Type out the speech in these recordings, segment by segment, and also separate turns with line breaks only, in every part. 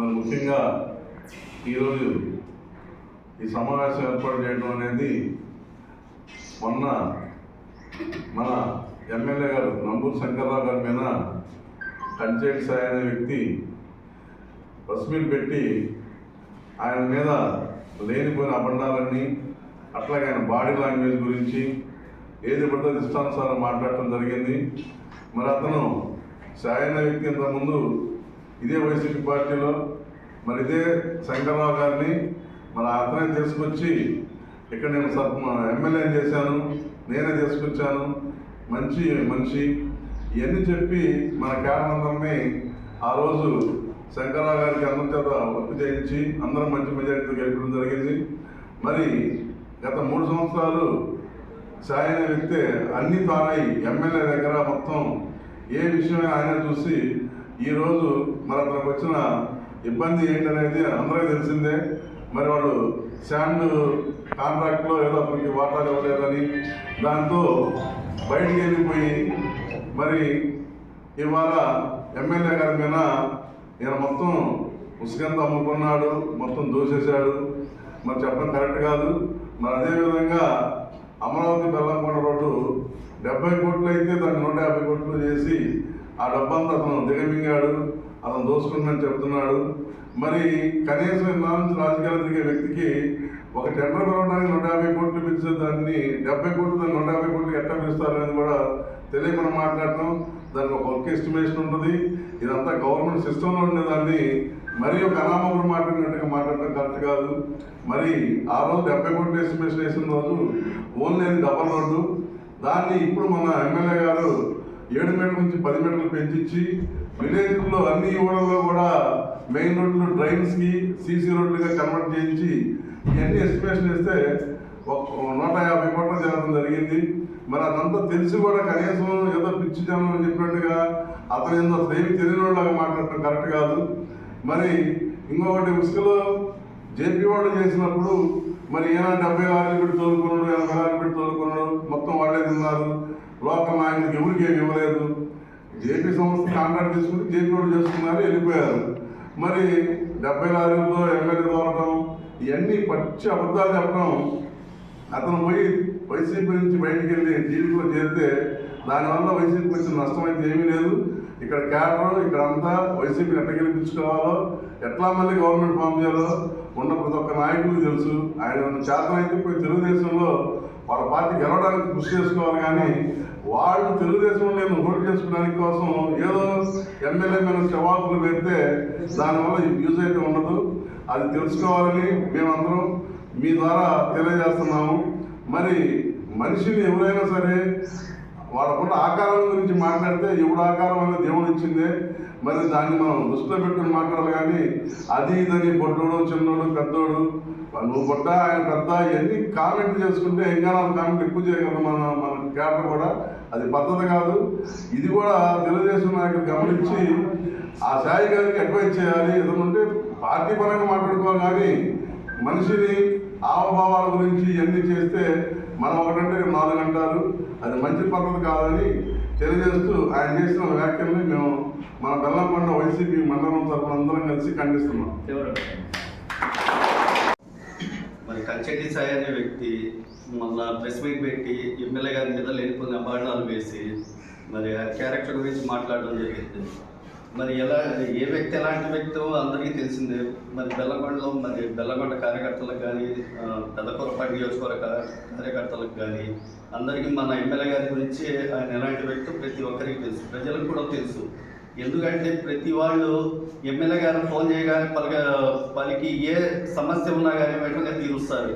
మరి ముఖ్యంగా ఈరోజు ఈ సమావేశం ఏర్పాటు చేయడం అనేది మొన్న మన ఎమ్మెల్యే గారు నంబూరు శంకర్రావు గారి మీద కంచేటి సాయి అనే వ్యక్తి ప్రెస్ పెట్టి ఆయన మీద లేనిపోయిన అబండాలన్నీ అట్లాగే ఆయన బాడీ లాంగ్వేజ్ గురించి ఏది పడితే ఇష్టానుసారం మాట్లాడటం జరిగింది. మరి అతను సాయి అనే వ్యక్తి ఇంతకుముందు ఇదే వైసీపీ పార్టీలో మరి ఇదే శంకర్రావు గారిని మరి అతనే తీసుకొచ్చి ఇక్కడ నేను సబ్ ఎమ్మెల్యే చేశాను నేనే తీసుకొచ్చాను. మంచి మనిషి. ఇవన్నీ చెప్పి మన కేరళందరినీ ఆ రోజు శంకర్రావు గారికి అందరి చేత ఒప్పు చేయించి అందరం మంచి మెజారిటీతో గెలిపడం జరిగింది. మరి గత మూడు సంవత్సరాలు సాయి అనే వ్యక్తి అన్ని తానై ఎమ్మెల్యే దగ్గర మొత్తం ఏ విషయమే ఆయన చూసి ఈరోజు మరి అతనికి వచ్చిన ఇబ్బంది ఏంటనేది అందరికీ తెలిసిందే. మరి వాడు శాండ్ కాంట్రాక్ట్లో ఏదో అతనికి వాటాలు ఇవ్వలేదని దాంతో బయటికి వెళ్ళిపోయి మరి ఇవాళ ఎమ్మెల్యే గారి మీద ఈయన మొత్తం ఉసుకంత అమ్ముకున్నాడు మొత్తం దోసేశాడు. మరి చెప్పడం కరెక్ట్ కాదు. మరి అదేవిధంగా అమరావతి బెల్లంకొండ రోడ్డు డెబ్బై కోట్లు అయితే దాన్ని నూట యాభై కోట్లు చేసి ఆ డబ్బంతా అతను దిగమింగాడు. అతను దోసుకుందని చెప్తున్నాడు. మరి కనీసం ఇన్నాళ్ళ నుంచి రాజకీయాలు తిరిగే వ్యక్తికి ఒక టెండర్ పిలవడానికి నూట యాభై కోట్లు పిలిచే దాన్ని డెబ్బై కోట్లు దాన్ని నూట యాభై కోట్లు ఎట్లా పిలుస్తారు అనేది కూడా తెలియకుండా మాట్లాడటం దానికి ఒక వర్క్ ఎస్టిమేషన్ ఉంటుంది. ఇదంతా గవర్నమెంట్ సిస్టంలో ఉండేదాన్ని మరి ఒక అనామకుడు మాట్లాడినట్టుగా మాట్లాడటం కరెక్ట్ కాదు. మరి ఆ రోజు డెబ్బై కోట్ల ఎస్టిమేషన్ వేసిన రోజు ఓన్లీ అది డబల్ రోడ్డు దాన్ని ఇప్పుడు మన ఎమ్మెల్యే గారు ఏడు మీటర్ల నుంచి పది మీటర్లు పెంచించి విలేజ్లో అన్ని ఇవ్వడంలో కూడా మెయిన్ రోడ్లు డ్రైన్స్కి సీసీ రోడ్లుగా కన్వర్ట్ చేయించి ఇవన్నీ ఎస్టిమేషన్ వేస్తే ఒక నూట యాభై కోట్ల జరగడం జరిగింది. మరి అదంతా తెలిసి కూడా కనీసం ఏదో పిచ్చి జనం అని చెప్పినట్టుగా అతను ఏదో అసలు ఏమి తెలియని వాళ్ళగా మాట్లాడటం కరెక్ట్ కాదు. మరి ఇంకొకటి ఉసుకలో జేపీ వాళ్ళు చేసినప్పుడు మరి ఏమైనా డెబ్బై ఆరు పెట్టి తోలుకున్నాడు ఎనభై ఆరు పెట్టి తోలుకున్నాడు మొత్తం వాళ్ళే తిన్నారు. లోకల్ నాయకులకు ఎవరికి ఇవ్వలేదు. జేపీ సంస్థ కాంట్రాక్ట్ తీసుకుని జేపీ వాళ్ళు చేసుకున్నారు వెళ్ళిపోయారు. మరి డెబ్బై లారీలతో ఎమ్మెల్యే తోలటం ఇవన్నీ పచ్చి అబద్ధాలు చెప్పడం అతను పోయి వైసీపీ నుంచి బయటికి వెళ్ళి టీడీపీలో చేరితే దానివల్ల వైసీపీకి వచ్చిన నష్టం అయితే ఏమీ లేదు. ఇక్కడ క్యాడర్ ఇక్కడ అంతా వైసీపీని ఎట్లా గెలిపించుకోవాలో ఎట్లా మళ్ళీ గవర్నమెంట్ ఫామ్ చేయాలో ఉన్న ప్రతి ఒక్క నాయకుడికి తెలుసు. ఆయన చేతన అయితే పోయి తెలుగుదేశంలో వాళ్ళ పార్టీ గెలవడానికి కృషి చేసుకోవాలి కానీ వాళ్ళు తెలుగుదేశంలో నేను ఓటు చేసుకోవడానికి కోసం ఏదో ఎమ్మెల్యే మీద జవాబులు పెడితే దానివల్ల యూజ్ అయితే ఉండదు. అది తెలుసుకోవాలని మేమందరం మీ ద్వారా తెలియజేస్తున్నాము. మరి మనిషిని ఎవరైనా సరే వాళ్ళకున్న ఆకారం గురించి మాట్లాడితే ఎవడు ఆకారం అనేది దేవుడు ఇచ్చిందే. మరి దాన్ని మనం దృష్టిలో పెట్టుకుని మాట్లాడాలి కానీ అది ఇదని బొడ్డోడు చిన్నోడు పెద్దోడు నువ్వు బొడ్డ ఆయన పెద్ద ఇవన్నీ కామెంట్ చేసుకుంటే ఇంకా నాలుగు కామెంట్ ఎక్కువ చేయగలం మన మన క్యాడర్ కూడా అది పద్ధతి కాదు. ఇది కూడా తెలుగుదేశం నాయకులు గమనించి ఆ సాయి గారికి అడ్వైజ్ చేయాలి. ఏదైనా ఉంటే పార్టీ పరంగా మాట్లాడుకోవాలి కానీ మనిషిని హావభావాల గురించి ఇవన్నీ చేస్తే మనం ఒకటంటే నాలుగు అంటారు అది మంచి పద్ధతి కాదని తెలియజేస్తూ ఆయన చేసిన వ్యాఖ్యల్ని మేము మన బెల్లంకొండ వైసీపీ మండలం తరఫున అందరం కలిసి ఖండిస్తున్నాం.
మరి కంచెట్టి సాయి అనే వ్యక్తి మళ్ళా ప్రెస్ మీట్ పెట్టి ఎమ్మెల్యే గారి మీద లేనిపోయిన అభాండాలు వేసి మరి ఆ క్యారెక్టర్ గురించి మాట్లాడడం జరిగింది. మరి ఎలా ఏ వ్యక్తి ఎలాంటి వ్యక్తో అందరికీ తెలిసిందే. మరి బెల్లకొండలో మరి బెల్లగొండ కార్యకర్తలకు కానీ ఆ, పెద్దకొరపాటి నియోజకవర్గ కార్యకర్తలకు కానీ అందరికీ మన ఎమ్మెల్యే గారి గురించి ఆయన ఎలాంటి వ్యక్తి ప్రతి ఒక్కరికి తెలుసు. ప్రజలకు కూడా తెలుసు. ఎందుకంటే ప్రతి వాళ్ళు ఎమ్మెల్యే గారు ఫోన్ చేయగానే పలక పలికి ఏ సమస్య ఉన్నా కానీ వెంటనే తీరుస్తారు.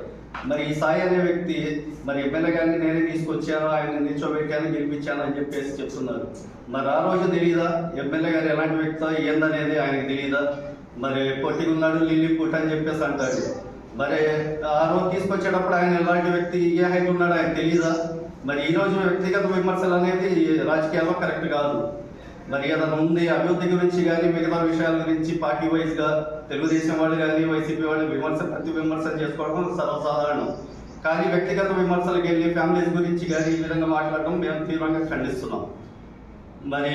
మరి ఈ సాయి అనే వ్యక్తి మరి ఎమ్మెల్యే గారిని నేనే తీసుకొచ్చాను ఆయన నిల్చోబెట్టాను గెలిపించాను అని చెప్పేసి చెప్తున్నారు. మరి ఆ రోజు తెలియదా ఎమ్మెల్యే గారు ఎలాంటి వ్యక్తి ఏందనేది ఆయనకు తెలియదా మరి పొట్టిగా ఉన్నాడు లిల్లీ పుట్ అని చెప్పేసి అంటాడు. మరి ఆ రోజు తీసుకొచ్చేటప్పుడు ఆయన ఎలాంటి వ్యక్తి ఏ హైట్ ఉన్నాడు ఆయన తెలియదా మరి ఈ రోజు వ్యక్తిగత విమర్శలు అనేది రాజకీయాల్లో కరెక్ట్ కాదు. మరి ఏదైనా ఉంది? అభివృద్ధి గురించి కానీ మిగతా విషయాల గురించి పార్టీ వైజ్గా తెలుగుదేశం వాళ్ళు కానీ వైసీపీ వాళ్ళు విమర్శ ప్రతి విమర్శ చేసుకోవడం సర్వసాధారణం. కానీ వ్యక్తిగత విమర్శలకు వెళ్ళి ఫ్యామిలీస్ గురించి కానీ ఈ విధంగా మాట్లాడడం మేము తీవ్రంగా ఖండిస్తున్నాం. మరి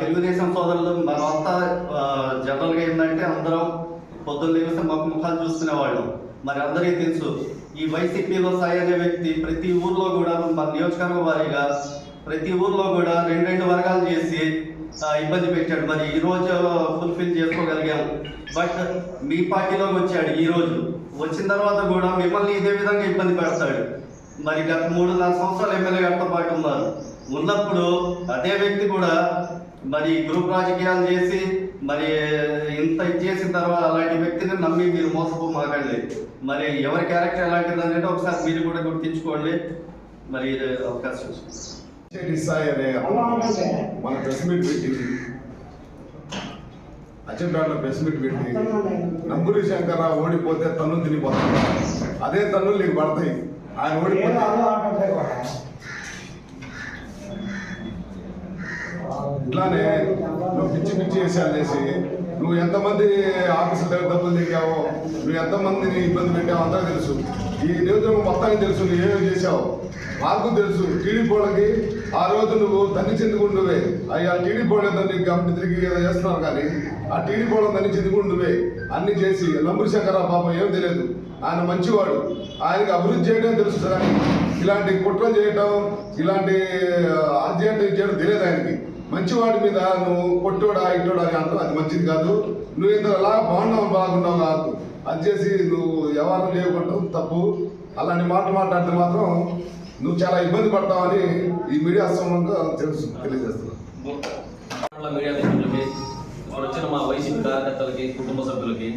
తెలుగుదేశం సోదరులు మనమంతా జనరల్గా ఏంటంటే అందరం పొద్దున్న లేస్తే మాకు ముఖాలు చూసుకునేవాళ్ళం. మరి అందరికీ తెలుసు ఈ వైసీపీలో సాయి అనే వ్యక్తి ప్రతి ఊర్లో కూడా మన నియోజకవర్గ వారీగా ప్రతి ఊర్లో కూడా రెండు రెండు వర్గాలు చేసి ఇబ్బంది పెట్టాడు. మరి ఈ రోజు ఫుల్ఫిల్ చేసుకోగలిగాము బట్ మీ పార్టీలోకి వచ్చాడు ఈ రోజు. వచ్చిన తర్వాత కూడా మిమ్మల్ని ఇదే విధంగా ఇబ్బంది పెడతాడు. మరి గత మూడున్నర సంవత్సరాలు ఎమ్మెల్యే గారితో పాటు ఉన్నారు. ఉన్నప్పుడు అదే వ్యక్తి కూడా మరి గ్రూప్ రాజకీయాలు చేసి మరి ఇంత ఇది చేసిన తర్వాత అలాంటి వ్యక్తిని నమ్మి మీరు మోసపోమాకండి. మరి ఎవరి క్యారెక్టర్ ఎలాంటిది అనేది ఒకసారి మీరు కూడా గుర్తించుకోండి. మరి అవకాశం
అనే మన ప్రెస్ మీట్ పెట్టి అచ్చంపేటలో ప్రెస్ మీట్ పెట్టి నంబూరి శంకర్రావు ఓడిపోతే తన్ను తినిపోతాడు. అదే తన్నులు నీకు పడతాయి. ఆయన ఓడిపోతే ఇట్లానే నువ్వు పిచ్చి పిచ్చి వేసాలు వేసి నువ్వు ఎంతమంది ఆఫీసుల దగ్గర డబ్బులు దిగావో నువ్వు ఎంతమందిని ఇబ్బంది పెట్టావో అంతా తెలుసు. ఈ నియోజకవర్గం మొత్తానికి తెలుసు నువ్వు ఏమేమి చేసావు మాకు తెలుసు టీడీపీ వాళ్ళకి ఆ రోజు నువ్వు తన్ని చెందుకుంటువే అయ్యా టీడీపీ వాళ్ళు నీకు గమని తిరిగి ఏదో చేస్తున్నావు కానీ ఆ టీడీపీ వాళ్ళని తన్ని చెందుకుంటువే అన్ని చేసి నంబూరి శంకరరావు పాపం ఏం తెలియదు. ఆయన మంచివాడు. ఆయనకి అభివృద్ధి చేయడం తెలుసు కానీ ఇలాంటి కుట్రలు చేయటం ఇలాంటి అది చేయడం తెలియదు ఆయనకి. మంచివాడి మీద నువ్వు కొట్టోడా ఇట్టోడా అని అంటావు. అది మంచిది కాదు. నువ్వు ఇంత అలా బాగున్నావు బాగున్నావు కాదు. అది చేసి నువ్వు ఎవరు లేకుంటావు తప్పు. అలాంటి మాటలు మాట్లాడితే మాత్రం నువ్వు చాలా ఇబ్బంది పడతావని ఈ మీడియా సంబంధంగా తెలుసు తెలియజేస్తున్నాను
మీడియా మిత్రులకి ఇక్కడ వచ్చిన మా వైసీపీ కార్యకర్తలకి కుటుంబ సభ్యులకి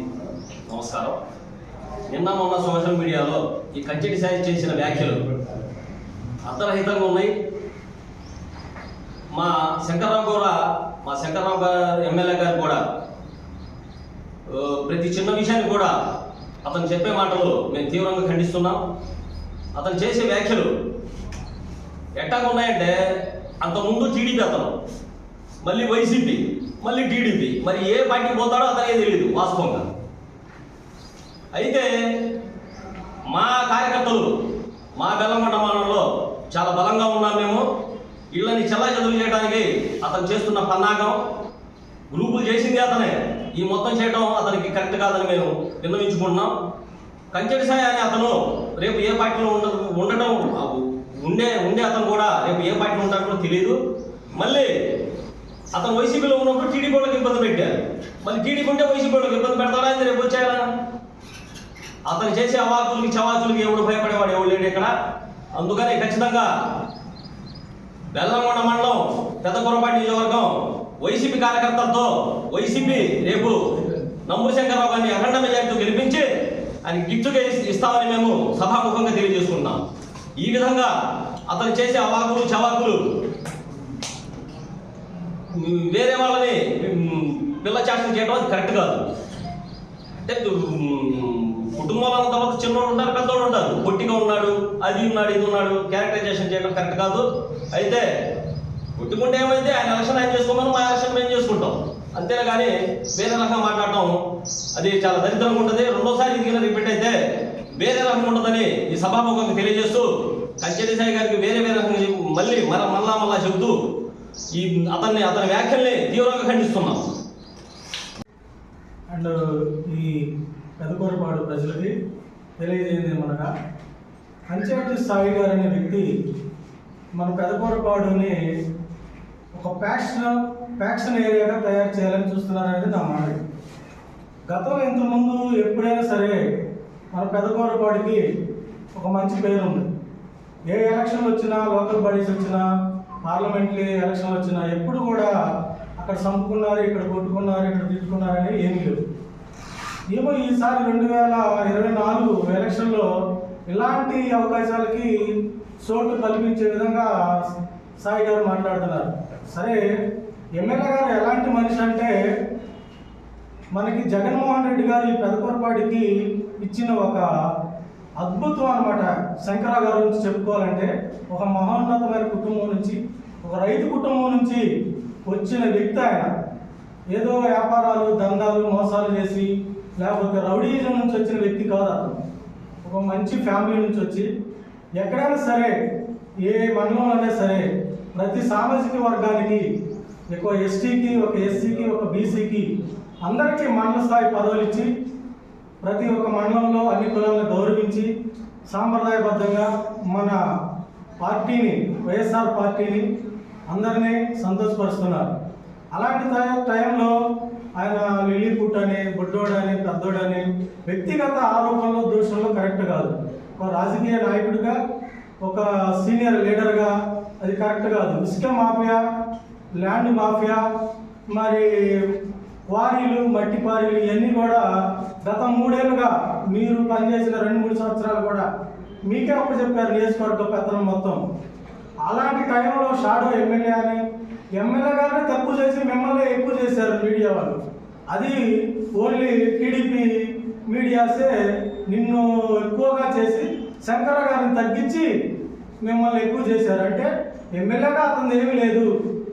నమస్కారం. నిన్న మొన్న సోషల్ మీడియాలో ఈ కంచెటి సాయి చేసిన వ్యాఖ్యలు అర్థరహితంగా ఉన్నాయి. మా శంకర్రావు కూడా మా శంకర్రావు గారు ఎమ్మెల్యే గారు కూడా ప్రతి చిన్న విషయాన్ని కూడా అతను చెప్పే మాటలు మేము తీవ్రంగా ఖండిస్తున్నాం. అతను చేసే వ్యాఖ్యలు ఎట్టాగా ఉన్నాయంటే అంతకుముందు టీడీపీ అతను మళ్ళీ వైసీపీ మళ్ళీ టీడీపీ. మరి ఏ పార్టీ పోతాడో అతనే తెలియదు వాస్తవంగా. అయితే మా కార్యకర్తలు మా బెల్లంకొండ మండలంలో చాలా బలంగా ఉన్నాం మేము. ఇళ్ళని చల్లా చదువు చేయడానికి అతను చేస్తున్న పన్నాగం గ్రూపులు చేసింది అతనే. ఈ మొత్తం చేయడం అతనికి కరెక్ట్ కాదని మేము నిర్ణయించుకుంటున్నాం. కంచెడి సాయి అనే అతను రేపు ఏ పార్టీలో ఉండ ఉండటం ఉండే ఉండే అతను కూడా రేపు ఏ పార్టీలో ఉంటాడో తెలియదు మళ్ళీ అతను వైసీపీలో ఉన్నప్పుడు టీడీపీ వాళ్ళకి ఇబ్బంది పెట్టారు. మళ్ళీ టీడీపీ ఉంటే వైసీపీ వాళ్ళకి ఇబ్బంది పెడతారా అని రేపు వచ్చారా అతను చేసే అవాకులకి చవాకులకి ఎవడు భయపడేవాడు? ఎవడు లేడు ఇక్కడ. అందుకని ఖచ్చితంగా బెల్లంకొండ మండలం పెద్ద కొరపాటి నియోజకవర్గం వైసీపీ కార్యకర్తలతో వైసీపీ రేపు నంబూరు శంకరరావు గారిని అఖండ మెజార్టీతో గెలిపించి ఆయన గిఫ్ట్గా ఇస్తామని మేము సభాముఖంగా తెలియజేసుకుంటున్నాం ఈ విధంగా అతను చేసే అవాకులు చవాకులు వేరే వాళ్ళని పిల్ల చాటం చేయడం అది కరెక్ట్ కాదు. అంటే ఉమ్, కుటుంబంలో తర్వాత చిన్నోడు ఉంటారు పెద్దోడు ఉంటారు పొట్టిగా ఉన్నాడు అది ఉన్నాడు ఇది ఉన్నాడు క్యారెక్టరైజేషన్ చేయడం కరెక్ట్ కాదు. అయితే కొట్టుకుంటే ఏమైతే ఆయన ఎలక్షన్ ఆయన చేసుకోమని మా ఎలక్షన్ మేము చేసుకుంటాం. అంతేనా కానీ వేరే రకంగా మాట్లాడటం అది చాలా దరిద్రంగా ఉంటుంది. రెండోసారి ఇది రిపీట్ అయితే వేరే రకం ఉంటుందని ఈ సభాముఖంగా తెలియజేస్తూ కంచెడి సాయి గారికి వేరే వేరే రకంగా మళ్ళీ మన మళ్ళా మళ్ళా చెబుతూ ఈ అతన్ని అతని వ్యాఖ్యల్ని తీవ్రంగా ఖండిస్తున్నాం.
అండ్ ఈ పెదకూరపాడు ప్రజలకి తెలియజేయండి ఏమనగా కంచెట్టి సాయి గారు అనే వ్యక్తి మన పెదకూరపాడుని ఒక ప్యాక్షన్ ప్యాక్షన్ ఏరియాగా తయారు చేయాలని చూస్తున్నారనేది నా మాట. గతంలో ఇంతకుముందు ఎప్పుడైనా సరే మన పెదకూరపాడికి ఒక మంచి పేరు ఉంది. ఏ ఎలక్షన్ వచ్చినా లోకల్ బాడీస్ వచ్చినా పార్లమెంటరీ ఎలక్షన్లు వచ్చినా ఎప్పుడు కూడా అక్కడ చంపుకున్నారు ఇక్కడ కొట్టుకున్నారు ఇక్కడ తిట్టుకున్నారని ఏమీ లేదు. ఏమో ఈసారి రెండు వేల ఇరవై నాలుగు ఎలక్షన్లో ఇలాంటి అవకాశాలకి చోటు కల్పించే విధంగా సాయి గారు మాట్లాడుతున్నారు. సరే ఎమ్మెల్యే గారు ఎలాంటి మనిషి అంటే మనకి జగన్మోహన్ రెడ్డి గారు ఈ పెదకొరపాటికి ఇచ్చిన ఒక అద్భుతం అన్నమాట శంకరా గారి గురించి చెప్పుకోవాలంటే. ఒక మహోన్నతమైన కుటుంబం నుంచి ఒక రైతు కుటుంబం నుంచి వచ్చిన వ్యక్తి ఆయన. ఏదో వ్యాపారాలు దందాలు మోసాలు చేసి లేకపోతే రౌడీజం నుంచి వచ్చిన వ్యక్తి కాదు అతను. ఒక మంచి ఫ్యామిలీ నుంచి వచ్చి ఎక్కడైనా సరే ఏ మండలంలోనే సరే ప్రతి సామాజిక వర్గానికి ఒక ఎస్టీకి ఒక ఎస్సీకి ఒక బీసీకి అందరికీ మండల స్థాయి పదవులు ఇచ్చి ప్రతి ఒక్క మండలంలో అన్ని కులాలను గౌరవించి సాంప్రదాయబద్ధంగా మన పార్టీని వైఎస్ఆర్ పార్టీని అందరినీ సంతోషపరుస్తున్నారు. అలాంటి టైంలో ఆయన లిల్లీపుట్ అని బుడ్డోడని పెద్దోడని వ్యక్తిగత ఆరోపణలు దోషంలో కరెక్ట్ కాదు. ఒక రాజకీయ నాయకుడిగా ఒక సీనియర్ లీడర్గా అది కరెక్ట్ కాదు. ఇసుక మాఫియా ల్యాండ్ మాఫియా మరి క్వారీలు మట్టి క్వారీలు ఇవన్నీ కూడా గత మూడేళ్ళుగా మీరు పనిచేసిన రెండు మూడు సంవత్సరాలు కూడా మీకే అప్పచెప్పారు నియోజకవర్గ పెత్తనం మొత్తం. అలాంటి టైంలో షాడో ఎమ్మెల్యే అని ఎమ్మెల్యే గారిని తక్కువ చేసి మిమ్మల్ని ఎక్కువ చేశారు మీడియా వాళ్ళు. అది ఓన్లీ టీడీపీ మీడియాసే నిన్ను ఎక్కువగా చేసి శంకర గారిని తగ్గించి మిమ్మల్ని ఎక్కువ చేశారు. అంటే ఎమ్మెల్యేగా అతను ఏమీ లేదు.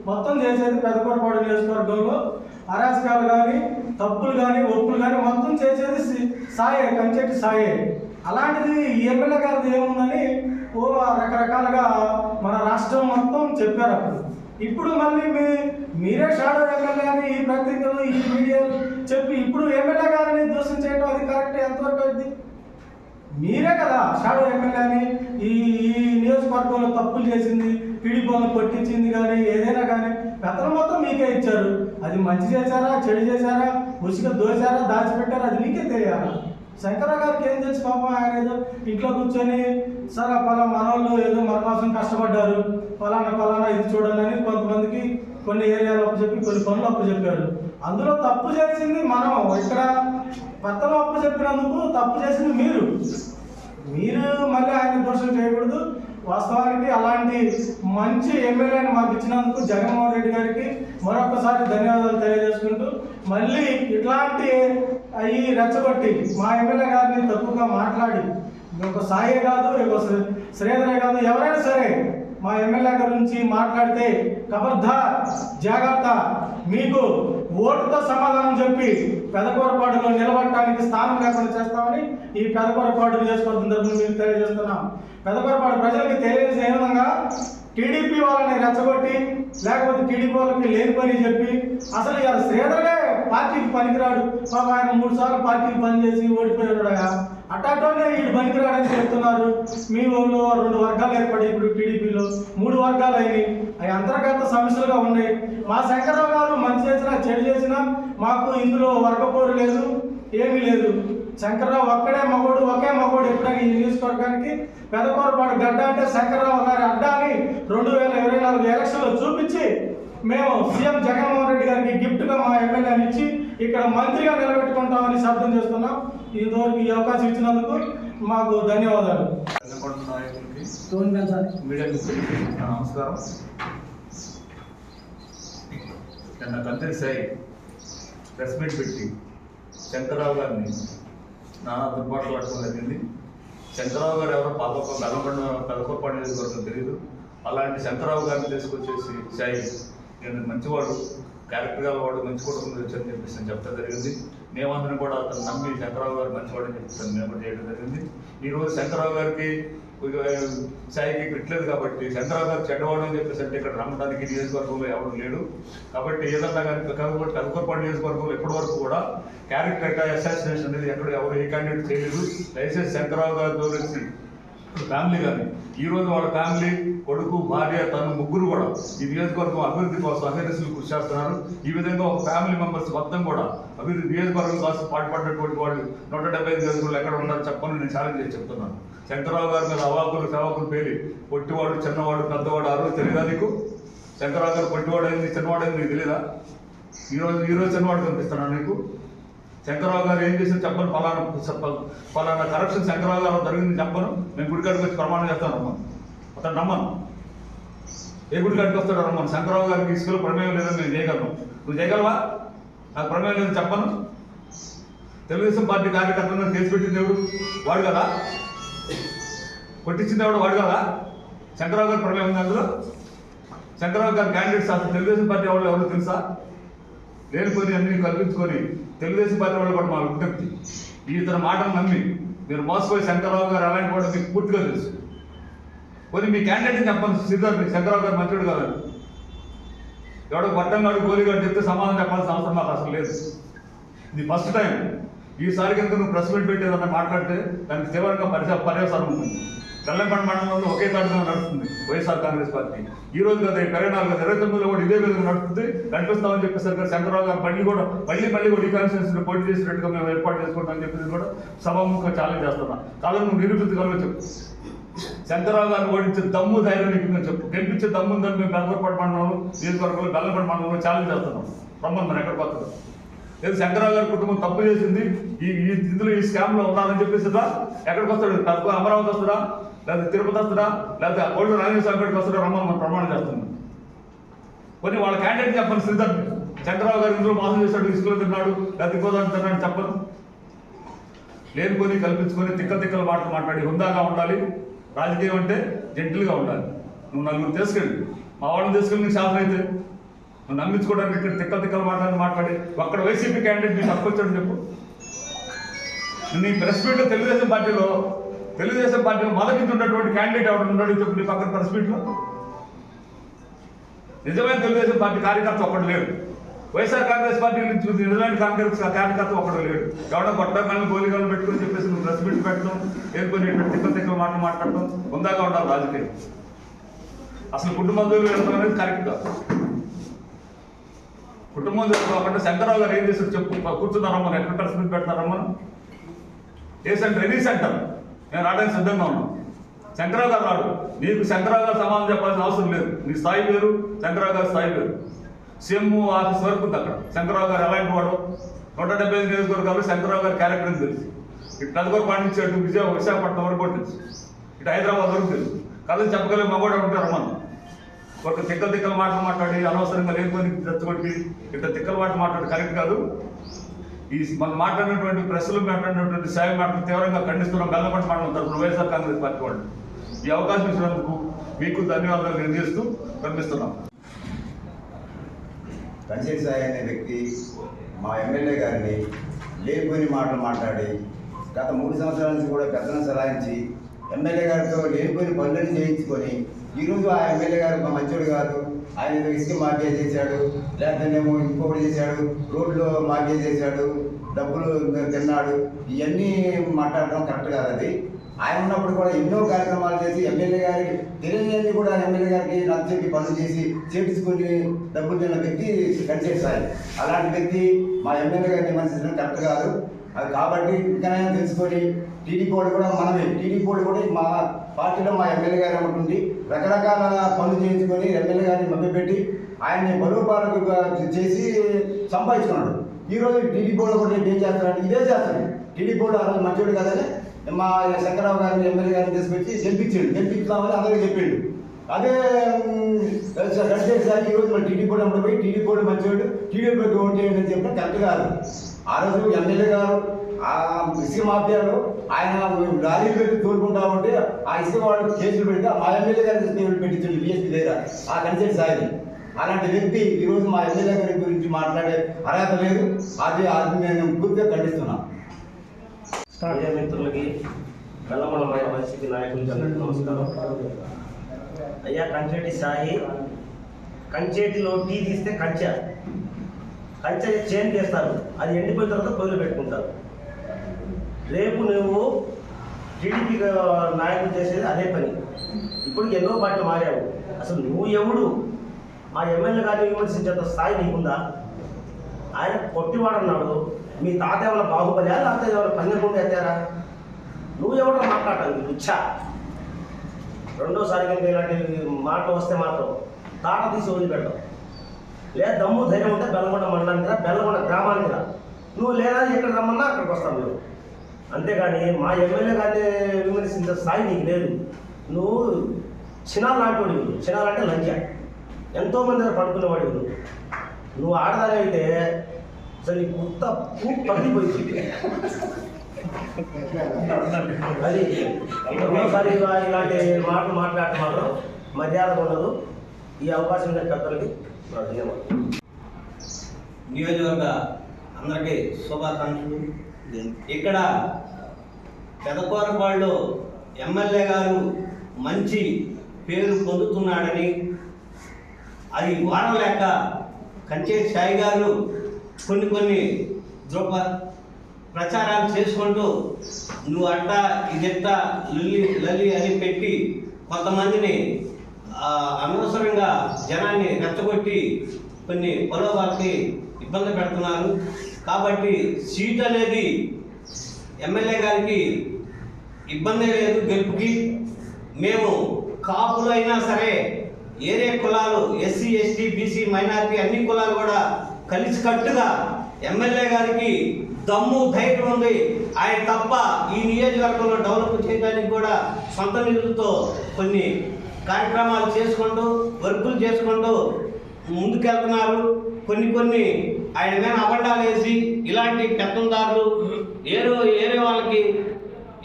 మొత్తం చేసేది పెదకొరపాడు నియోజకవర్గంలో అరాచకాలు కానీ తప్పులు కానీ ఒప్పులు కానీ మొత్తం చేసేది సాయే కంచెట్టి సాయే. అలాంటిది ఈ ఎమ్మెల్యే గారిది ఏముందని ఓ రకరకాలుగా మన రాష్ట్రం మొత్తం చెప్పారు అప్పుడు. ఇప్పుడు మళ్ళీ మీ మీరే షాడో ఎమ్మెల్యే అని ఈ పత్రికలు ఈ మీడియాలు చెప్పి ఇప్పుడు ఎమ్మెల్యే గారిని దూషణ చేయడం అది కరెక్ట్? ఎంతవరకు అయింది? మీరే కదా షాడో ఎమ్మెల్యే అని ఈ ఈ నియోజకవర్గంలో తప్పులు చేసింది పిడిపోలను కొట్టించింది కానీ ఏదైనా కానీ పెత్తనం మొత్తం మీకే ఇచ్చారు. అది మంచి చేశారా చెడు చేశారా ఉసిక దోశారా దాచిపెట్టారా అది మీకే తెలియాలి? శంకరరావు గారికి ఏం తెలుసు పాపం ఆయన ఏదో ఇంట్లో కూర్చొని సరే పలా మనవాళ్ళు ఏదో మన కోసం కష్టపడ్డారు. ఫలానా పలానా ఇది చూడండి అని కొంతమందికి కొన్ని ఏరియాలు అప్పచెప్పి కొన్ని పనులు అప్పచెప్పారు. అందులో తప్పు చేసింది మనం ఇక్కడ పెత్తనం అప్పు చెప్పినందుకు తప్పు చేసింది మీరు. మీరు మళ్ళీ ఆయన దోషం చేయకూడదు. వాస్తవానికి అలాంటి మంచి ఎమ్మెల్యేని మాకు ఇచ్చినందుకు జగన్మోహన్ రెడ్డి గారికి మరొకసారి ధన్యవాదాలు తెలియజేసుకుంటూ మళ్ళీ ఇట్లాంటి అవి రెచ్చగొట్టి మా ఎమ్మెల్యే గారిని తక్కువగా మాట్లాడి ఒక సాయే కాదు ఒక శ్రీ- శ్రీధరే కాదు ఎవరైనా సరే మా ఎమ్మెల్యే గురించి మాట్లాడితే కబర్దార్ జాగ్రత్త మీకు ఓటుతో సమాధానం చెప్పి పెదకూరపాడులో నిలబడటానికి స్థానం లేకుండా చేస్తామని ఈ పెదకొరపాటు నియోజకవర్గం తరఫున మీకు తెలియజేస్తున్నాం. పెదకొరపాటు ప్రజలకు తెలియజేసే విధంగా టీడీపీ వాళ్ళని రెచ్చగొట్టి లేకపోతే టీడీపీ వాళ్ళకి లేని పని చెప్పి అసలు ఇవాళ శ్రీధరే పార్టీకి పనికిరాడు. పాప ఆయన మూడు సార్లు పార్టీకి పనిచేసి ఓడిపోయాడు అట్టాటోనే వీడు పనికిరాడని చెప్తున్నారు. మీ ఊళ్ళో రెండు వర్గాలు ఏర్పడి ఇప్పుడు టీడీపీలో మూడు వర్గాలు అయినాయి. అవి అంతర్గత సమస్యలుగా ఉన్నాయి. మా శంకరరావు గారు మంచి చేసినా చెడు చేసినా మాకు ఇందులో వర్గపోరు లేదు ఏమీ లేదు. శంకర్రావు ఒక్కడే మగోడు ఒకే మగోడు ఎప్పుడైనా ఈ నియోజకవర్గానికి పెదకూరపాడు గడ్డ అంటే శంకర్రావు గారి అడ్డాని రెండు వేల ఇరవై నాలుగు ఎలక్షన్లో చూపించి మేము సీఎం జగన్మోహన్ రెడ్డి గారికి గిఫ్ట్గా మా ఎమ్మెల్యేని ఇచ్చి ఇక్కడ మంత్రిగా నిలబెట్టుకుంటామని శబ్దం చేస్తున్నాం. ఇంతవరకు ఈ అవకాశం ఇచ్చినందుకు మాకు ధన్యవాదాలు.
మీడియా నమస్కారం. నిన్న కంపెనీ సాయి ప్రెస్ మీట్ పెట్టి శంకరరావు గారిని నానా దుర్భాషలు అడగడం జరిగింది. శంకరరావు గారు ఎవరో పాప బెల్లకొండ కలపండి నియోజకవర్గం తెలియదు. అలాంటి శంకరరావు గారిని తీసుకొచ్చేసి సాయి నేను మంచివాడు క్యారెక్టర్ వాడు మంచి కుటుంబం వచ్చని చెప్పేసి నేను చెప్పడం జరిగింది. మేమందరం కూడా అతను నమ్మి శంకరరావు గారు మంచివాడు అని చెప్పేసి మేము చేయడం జరిగింది. ఈరోజు శంకరరావు గారికి సాయికి పెట్టలేదు కాబట్టి శంకరరావు గారు చెడ్డవాడు అని చెప్పేసి అంటే ఇక్కడ రమ్మడానికి నియోజకవర్గంలో ఎవరు లేడు. కాబట్టి ఏదన్నా కానీ కాబట్టి కనుకోరపాటు నియోజకవర్గంలో ఇప్పటి వరకు కూడా క్యారెక్టర్ అసాసినేషన్ అనేది ఎక్కడ ఎవరు ఏ క్యాండిడేట్ చేయలేదు. దయచేసి శంకరరావు గారి గురించి ఫ్యామిలీ కానీ ఈరోజు వాళ్ళ ఫ్యామిలీ కొడుకు భార్య తను ముగ్గురు కూడా ఈ నియోజకవర్గం అభివృద్ధి కోసం అహర్నిశలు కృషి చేస్తున్నారు. ఈ విధంగా ఒక ఫ్యామిలీ మెంబర్స్ మొత్తం కూడా అభివృద్ధి నియోజకవర్గం కోసం పాటుపడినటువంటి వాళ్ళు నూట డెబ్బై ఐదు నియోజకవర్గాలు ఎక్కడ ఉన్నారో చెప్పని నేను ఛాలెంజ్ చేసి చెప్తున్నాను. శంకరరావు గారి మీద అవాకులు సేవకులు పేలి పొట్టివాడు చిన్నవాడు పెద్దవాడు ఆ రోజు తెలియదా నీకు? శంకరరావు గారు పొట్టివాడు అయింది చిన్నవాడు అయింది నీకు తెలియదా ఈ రోజు చిన్నవాడు కనిపిస్తున్నాడు నీకు? శంకరరావు గారు ఏం చేసిన చెప్పను ఫలానా చెప్ప- ఫలానా కరప్షన్ శంకరరావు గారు జరిగింది చెప్పను. నేను గుడికాడికి వచ్చి ప్రమాణం చేస్తాను రమ్మను. అతను నమ్మను ఏ గుడికాడికి వస్తాడు రమ్మను. శంకరరావు గారికి ఇసుకలో ప్రమేయం లేదని నేను చేయగలను నువ్వు చేయగలవా? నాకు ప్రమేయం లేదని చెప్పను. తెలుగుదేశం పార్టీ కార్యకర్తలను కేసు పెట్టింది ఎవడు వాడు కదా? కొట్టించింది ఎవడు? వాడు కదా? శంకరరావు గారి ప్రమేయం ఉంది అందులో? శంకరరావు గారి క్యాండిడేట్స్ అసలు తెలుగుదేశం పార్టీ వాళ్ళు ఎవరు తెలుసా? లేనిపోయి అన్ని కల్పించుకొని తెలుగుదేశం పార్టీ వాళ్ళు కూడా మా విజ్ఞప్తి ఈ ఇతర మాటలు నమ్మి మీరు మోసపోయి శంకరరావు గారు అలాంటి కూడా మీకు పూర్తిగా తెలుసు. కొన్ని మీ క్యాండిడేట్ని చెప్పండి సిద్ధార్థ్ శంకరరావు గారు మంత్రుడు కాదు. ఎవడో గొట్టంగాడు గోలిగాడు చెప్తే సమాధానం చెప్పాల్సిన అవసరం నాకు అసలు లేదు. ఇది ఫస్ట్ టైం ఈసారి కనుక నువ్వు ప్రెస్ మీట్ పెట్టేదన్నా మాట్లాడితే దానికి తీవ్రంగా పరిస పర్యవసానం ఉంటుంది. తెల్లంపండ మండలంలో ఒకే తాడుగా నడుస్తుంది. వైఎస్ఆర్ కాంగ్రెస్ పార్టీ. ఈ రోజు కదా ఇరవై నాలుగు ఇరవై తొమ్మిదిలో కూడా ఇదే విధంగా నడుస్తుంది. కనిపిస్తామని చెప్పేసరికి కదా గారు మళ్ళీ కూడా మళ్ళీ మళ్ళీ కూడా ఈ కాన్స్టిట్యూన్సీ పోటీ చేసినట్టుగా మేము ఏర్పాటు చేసుకుంటామని చెప్పేసి కూడా సభాముఖంగా ఛాలెంజ్ చేస్తున్నా. కాలం నువ్వు నిరూపించగలవో చెప్పు. శంకరరావు గారిని ఓడించే దమ్ము ధైర్యం నీకు చెప్పు. గెలిపించే దమ్ము ఉందని మేము బెల్లపడి మండలంలో నియోజకవర్గంలో బెల్లపడి మండలంలో ఛాలెంజ్ చేస్తున్నాం. రమ్మని ఎక్కడ పోతుంది? లేదు శంకరరావు గారి కుటుంబం తప్పు చేసింది. ఈ ఈ ఇందులో ఈ స్కామ్లో ఉన్నారని చెప్పేసి ఎక్కడికి వస్తాడు? తక్కువ అమరావతి వస్తాడా? లేకపోతే తిరుపతి వస్తాడా లేకపోతే కోళ్ళు రాజేశ్వర స్వామి వస్తాడా రమ్మని మనం ప్రమాణం చేస్తున్నాం కొన్ని వాళ్ళ క్యాండిడేట్ చెప్పండి శ్రీధర్. చంద్రబాబు గారు ఇందులో మోసం చేశాడు ఇసుకలు తిన్నాడు లేకపోతే గోదావరి తిన్నాడు చెప్పను. లేనుకొని కల్పించుకొని తిక్క తిక్కల మాటలు మాట్లాడి హుందాగా ఉండాలి. రాజకీయం అంటే జంటిల్గా ఉండాలి. నువ్వు నలుగురు తీసుకెళ్ళి. మా వాళ్ళని తీసుకెళ్ళి నీకు శాసనం అయితే. నువ్వు నమ్మించుకోవడానికి ఇక్కడ తిక్కల తిక్కల మాట్లాడి మాట్లాడి. అక్కడ వైసీపీ క్యాండిడేట్ నీకు తప్పొచ్చాడు చెప్పు. నీ ప్రెస్ మీట్లో తెలుగుదేశం పార్టీలో తెలుగుదేశం పార్టీలో మొదటి ఉన్నటువంటి క్యాండిడేట్ ఎవరు ఉన్నాడు చెప్పు నీ పక్కన ప్రెస్ మీట్లో నిజమైన తెలుగుదేశం పార్టీ కార్యకర్త ఒక్కడు లేడు. వైఎస్ఆర్ కాంగ్రెస్ పార్టీ నుంచి నిజమైన కాంగ్రెస్ కార్యకర్త ఒక్కడు లేడు. ఎవడో కొట్ట మళ్ళీ పెట్టుకుని చెప్పేసి నువ్వు ప్రెస్ మీట్ పెట్టడం ఏర్కొని తిక్క తిక్క మాటలు మాట్లాడటం ఉందాగా ఉండాలి రాజకీయం. అసలు కుటుంబం జోలికి వెళ్ళడం అనేది కరెక్ట్ కాదు. కుటుంబం జోలికి కాకుండా శంకరరావు గారు ఏం చేశారు చెప్పు కూర్చున్నారమ్మా ఎక్కడ ప్రెస్ మీట్ పెడతారమ్మా ఏ సెంటర్? Any centre? నేను రావడానికి సిద్ధంగా ఉన్నాను. శంకరావు గారు రాడు నీకు శంకరరావు గారు సమాధానం చెప్పాల్సిన అవసరం లేదు. నీ స్థాయి వేరు శంకరావు గారి స్థాయి వేరు. సీఎం ఆఫీస్ వరకు ఉంది అక్కడ. శంకరరావు గారు ఎలాంటి వాడు నూట డెబ్బై ఐదు నియోజకవర్గాలు శంకరరావు గారి క్యారెక్టర్ అని తెలుసు. ఇటు నలుగురు నుంచి విజయ విశాఖపట్నం వరకు కూడా తెలుసు. ఇటు హైదరాబాద్ వరకు తెలుసు. కథలు చెప్పగలిగే మగవాడు ఉంటారు మనం ఒక తిక్కల తిక్కల మాటలు మాట్లాడి అనవసరంగా లేకపోయి తెచ్చుకొట్టి ఇట్లా తిక్కల మాట మాట్లాడి కరెక్ట్ కాదు. ఈ మాట్లాడినటువంటి ప్రెస్లు మాట్లాడినటువంటి సేవ మాటలు తీవ్రంగా ఖండిస్తున్నాం. బెల్లపట్టి మాటలు తరఫున వైఎస్ఆర్ కాంగ్రెస్ పార్టీ వాళ్ళు. ఈ అవకాశం ఇచ్చినందుకు మీకు ధన్యవాదాలు తెలియజేస్తూ కనిపిస్తున్నాం
రంజిత్ సాయి అనే వ్యక్తి మా ఎమ్మెల్యే గారిని లేనిపోయిన మాటలు మాట్లాడి గత మూడు సంవత్సరాల నుంచి కూడా పెద్దలను సలాయించి ఎమ్మెల్యే గారితో లేనిపోయిన పనులను చేయించుకొని ఈరోజు ఆ ఎమ్మెల్యే గారు మా మంచోడు గారు ఆయన ఏదో ఇసుక మార్గేజ్ చేశాడు లేకపోతేనేమో ఇంకొకటి చేశాడు రోడ్లో మార్గేజ్ చేశాడు డబ్బులు తిన్నాడు. ఇవన్నీ మాట్లాడడం కరెక్ట్ కాదు అది. ఆయన ఉన్నప్పుడు కూడా ఎన్నో కార్యక్రమాలు చేసి ఎమ్మెల్యే గారికి తెలియని కూడా ఎమ్మెల్యే గారికి నచ్చకి పనులు చేసి చేపించుకొని డబ్బులు తిన్న వ్యక్తి కనిచేస్తారు అలాంటి వ్యక్తి మా ఎమ్మెల్యే గారిని విమర్శించడం కరెక్ట్ కాదు. అది కాబట్టి ఇంకా తెలుసుకొని టీడీపీ వాళ్ళు కూడా మనమే. టీడీపీ వాళ్ళు కూడా మా పార్టీలో మా ఎమ్మెల్యే గారు ఉంటుంది రకరకాల పనులు చేయించుకొని ఎమ్మెల్యే గారిని మభ్యపెట్టి ఆయన్ని బరువుపాలకు చేసి సంపాదించుకున్నాడు ఈ రోజు బోర్డు కూడా ఏం చేస్తారంటే ఇదే చేస్తారు టీడీ బోర్డు ఆ రోజు మంచోడు కదని మా శంకరరావు గారిని ఎమ్మెల్యే గారిని తీసుకొచ్చి గెలిపించాడు. గెలిపించామని అందరికీ చెప్పిండు. అదే సార్ ఈ మన టీడీ బోర్డు అప్పుడు పోయి టీడీ బోర్డు మంచివాడు టీడీ బోర్డు ఓటు చేయండి అని చెప్పిన కరెక్ట్ కాదు. ఆ రోజు ఎమ్మెల్యే గారు ఆ ఇసుక మాఫియాలో ఆయన లారీలు పెట్టి తోలుకుంటా ఉంటే ఆ ఇసుక వాళ్ళు కేసులు పెడితే మా ఎమ్మెల్యే గారి పెట్టించండి బిఎస్పీ దగ్గర ఆ కన్సెంట్ సాయి అలాంటి వ్యక్తి ఈ రోజు మా ఎమ్మెల్యే గారి గురించి మాట్లాడే అర్హత లేదు. అది అది నేను పూర్తిగా ఖండిస్తున్నాను.
మిత్రులకి బెల్లమల వైసీపీ నాయకులకి అందరికీ నమస్కారం. అయ్యా కంచెటి సాయి కంచేటిలో టీ తీస్తే కంచె. కంచె చేను తీస్తారు. అది ఎండిపోయిన తర్వాత పొయ్యిలో పెట్టుకుంటారు. రేపు నువ్వు టీడీపీ నాయకులు చేసేది అదే పని. ఇప్పుడు ఎన్నో పార్టీలు మారావు. అసలు నువ్వు ఎవడు? మా ఎమ్మెల్యే గారిని విమర్శించేంత స్థాయి నీకుందా? ఆయన కొట్టివాడు అన్నాడు మీ తాత ఏమైనా బాహుబలియా లేకపోతే ఏమైనా పందెకుండా ఎత్తారా? నువ్వు ఎవడో మాట్లాడటానికి ఇచ్చా రెండోసారి కనుక ఇలాంటి మాటలు వస్తే మాత్రం తాట తీసి వదిలిపెట్టవు లేదా దమ్ము ధైర్యం ఉంటే బెల్లగొండ మండలానికి రా బెల్లగొండ గ్రామానికి రా. నువ్వు లేదా ఎక్కడ రమ్మన్నా అక్కడికి వస్తాం మేము. అంతేగాని మా ఎమ్మెల్యే గారిని విమర్శించే స్థాయి నీకు లేదు. నువ్వు చిన్నాలు లాంటి చిన్నాలు అంటే లంచ. ఎంతోమంది దగ్గర పడుకునేవాడివి నువ్వు. నువ్వు ఆడదాని అయితే అసలు నీ కుత్త పగిలిపోయింది. అది ఇంకోసారి ఇలాంటి మాటలు మాట్లాడటం మాత్రం మర్యాద ఉండదు. ఈ అవకాశం ఉన్న పెద్దలకి ధన్యవాదాలు.
నియోజకవర్గ అందరికీ శుభాకాంక్షలు. ఇక్కడ పెదకోరపాడులో ఎమ్మెల్యే గారు మంచి పేరు పొందుతున్నాడని అది వాడలేక కంచే సాయి గారు కొన్ని కొన్ని ద్రోప ప్రచారాలు చేసుకుంటూ నువ్వు అట్ట ఇదెట్ట లల్లి లల్లి అని పెట్టి కొంతమందిని అనవసరంగా జనాన్ని రెచ్చగొట్టి కొన్ని పొలవాళ్ళకి ఇబ్బంది పెడుతున్నారు. కాబట్టి సీట్ అనేది ఎమ్మెల్యే గారికి ఇబ్బంది లేదు గెలుపుకి. మేము కాపులు అయినా సరే ఏరే కులాలు ఎస్సీ ఎస్టీ బీసీ మైనారిటీ అన్ని కులాలు కూడా కలిసికట్టుగా ఎమ్మెల్యే గారికి దమ్ము ధైర్యం ఉంది. ఆయన తప్ప ఈ నియోజకవర్గంలో డెవలప్ చేయడానికి కూడా సొంత నిధులతో కొన్ని కార్యక్రమాలు చేసుకుంటూ వర్కులు చేసుకుంటూ ముందుకెళ్తున్నారు. కొన్ని కొన్ని ఆయన మీద అబండాలు వేసి ఇలాంటి పెత్తందారులు ఏరో ఏరే వాళ్ళకి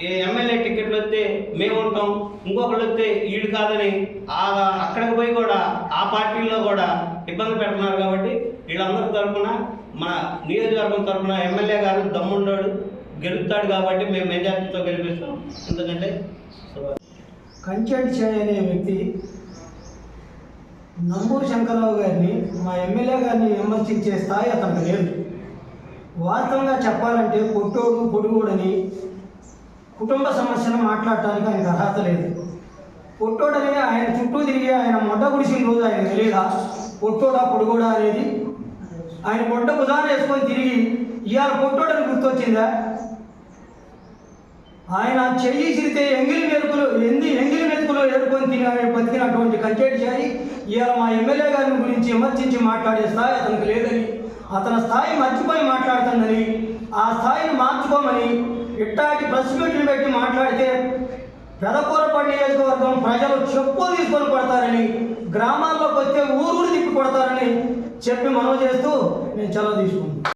ఏ ఎమ్మెల్యే టికెట్లు వస్తే మేము ఉంటాం ఇంకొకళ్ళు వస్తే వీళ్ళు కాదని ఆ అక్కడికి పోయి కూడా ఆ పార్టీల్లో కూడా ఇబ్బంది పెడుతున్నారు కాబట్టి వీళ్ళందరి తరఫున మన నియోజకవర్గం తరఫున ఎమ్మెల్యే గారు దమ్ముండాడు గెలుస్తాడు కాబట్టి మేము మెజార్టీతో గెలిపిస్తాం. ఎందుకంటే
చేయ అనే వ్యక్తి నంబూరు శంకరరావు గారిని మా ఎమ్మెల్యే గారిని విమర్శించే స్థాయి అతనికి లేదు. వాస్తవంగా చెప్పాలంటే పొట్టోడు పొడుగోడని కుటుంబ సమస్యను మాట్లాడటానికి ఆయనకు అర్హత లేదు. పొట్టోడని ఆయన చుట్టూ తిరిగి ఆయన మొడ్డ గుడిసిన రోజు ఆయన తెలియదా? పొట్టోడా పొడుగోడా అనేది? ఆయన మొట్ట ఉదాహరణ వేసుకొని తిరిగి ఇవాళ పొట్టోడని గుర్తొచ్చిందా? ఆయన చెయ్యి చిరితే ఎంగిలి మెరుపులు ఎంది ఎంగిలి మెతుకులు ఏరుకొని తిరిగి బతికినటువంటి కంచేటి చేరి ఇవాళ మా ఎమ్మెల్యే గారిని గురించి విమర్శించి మాట్లాడే స్థాయి అతనికి లేదని అతని స్థాయి మర్చిపోయి మాట్లాడుతుందని ఆ స్థాయిని మార్చుకోమని ఇట్టాటి ప్రెస్ మీట్లు పెట్టి మాట్లాడితే పెదకూరపల్లి నియోజకవర్గం ప్రజలు చెప్పులు తీసుకొని కొడతారని గ్రామాల్లోకి వస్తే ఊరూరు తిప్పి కొడతారని చెప్పి మనవి చేస్తూ నేను సెలవు తీసుకున్నాను